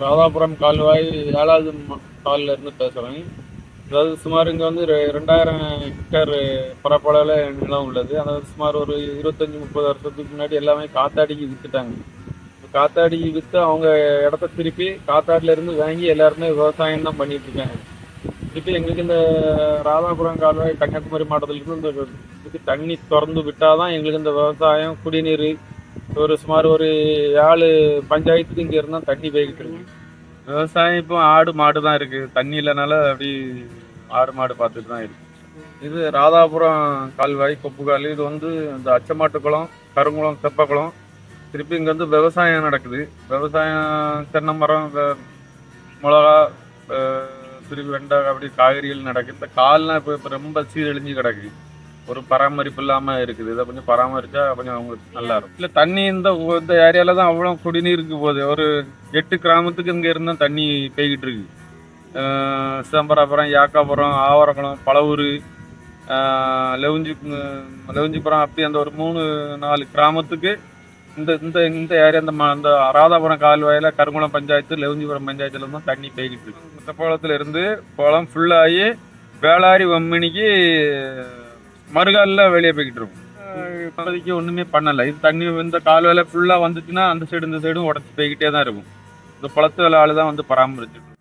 ராதாபுரம் கால்வாய் ஏழாவது காலில் இருந்து பேசுகிறேன் அதாவது சுமார் இங்கே வந்து ரெ- ரெண்டாயிரம் ஹெக்டர் பரப்பளவில் நிலம் உள்ளது. அதாவது சுமார் ஒரு இருபத்தஞ்சி முப்பது வருஷத்துக்கு முன்னாடி எல்லாமே காத்தாடிக்கு விற்றுட்டாங்க காத்தாடிக்கு விற்று அவங்க இடத்த திருப்பி காத்தாடில இருந்து வாங்கி எல்லாருமே விவசாயம் தான் பண்ணிட்டு இருக்காங்க. திருப்பி எங்களுக்கு இந்த ராதாபுரம் கால்வாய் கன்னியாகுமரி மாவட்டத்திலிருந்து இந்த இதுக்கு தண்ணி திறந்து விட்டால் தான் எங்களுக்கு இந்த விவசாயம் குடிநீர் ஒரு சுமார் ஒரு ஏழு பஞ்சாயத்துக்கு இங்க இருந்தா தண்ணி போய்கிட்டு இருக்கு விவசாயம் இப்போ ஆடு மாடு தான் இருக்கு. தண்ணி இல்லைனால அப்படி ஆடு மாடு பார்த்துட்டு தான் இருக்கு. இது ராதாபுரம் கால்வாய் கொப்புக்கால் இது வந்து இந்த அச்சமாட்டு குளம் கருங்குளம் தெப்பக்குளம். திருப்பி இங்க வந்து விவசாயம் நடக்குது. விவசாயம் தென்னை மரம் மிளகா திருப்பி வெண்டை அப்படி காய்கறிகள் நடக்குது. இந்த கால்லாம் இப்போ இப்போ ரொம்ப சீரழிஞ்சு கிடக்கு. ஒரு பராமரிப்பு இல்லாம இருக்குது. இதை கொஞ்சம் பராமரிச்சா கொஞ்சம் அவங்களுக்கு நல்லா இருக்கும். இல்ல தண்ணி இந்த இந்த ஏரியால தான் அவ்வளோ குடிநீருக்கு போகுது ஒரு எட்டு கிராமத்துக்கு இங்க இருந்தா தண்ணி பெய்கிட்டு இருக்கு. அஹ் சிதம்பராபுரம் யாக்காபுரம் ஆவரகுளம் பழவூர் லெவஞ்சி லெவஞ்சிபுரம் அப்படி அந்த ஒரு மூணு நாலு கிராமத்துக்கு இந்த இந்த இந்த ஏரியா இந்த இந்த ராதாபுரம் கால்வாயில் கருங்குளம் பஞ்சாயத்து லெவஞ்சிபுரம் பஞ்சாயத்துல தான் தண்ணி பெய்கிட்டு இருக்கு. குளத்துல இருந்து குளம் ஃபுல்லாகி வேளாரி வம்மினிக்கு மறுகாலில் வெளியே போய்கிட்டு இருக்கும் இப்போதைக்கு ஒன்றுமே பண்ணலை. இது தண்ணி இந்த கால் வேலை ஃபுல்லாக வந்துச்சுன்னா அந்த சைடு இந்த சைடும் உடச்சி போய்கிட்டே தான் இருக்கும். இந்த குளத்து வேலை ஆள் தான் வந்து பராமரிச்சுட்டு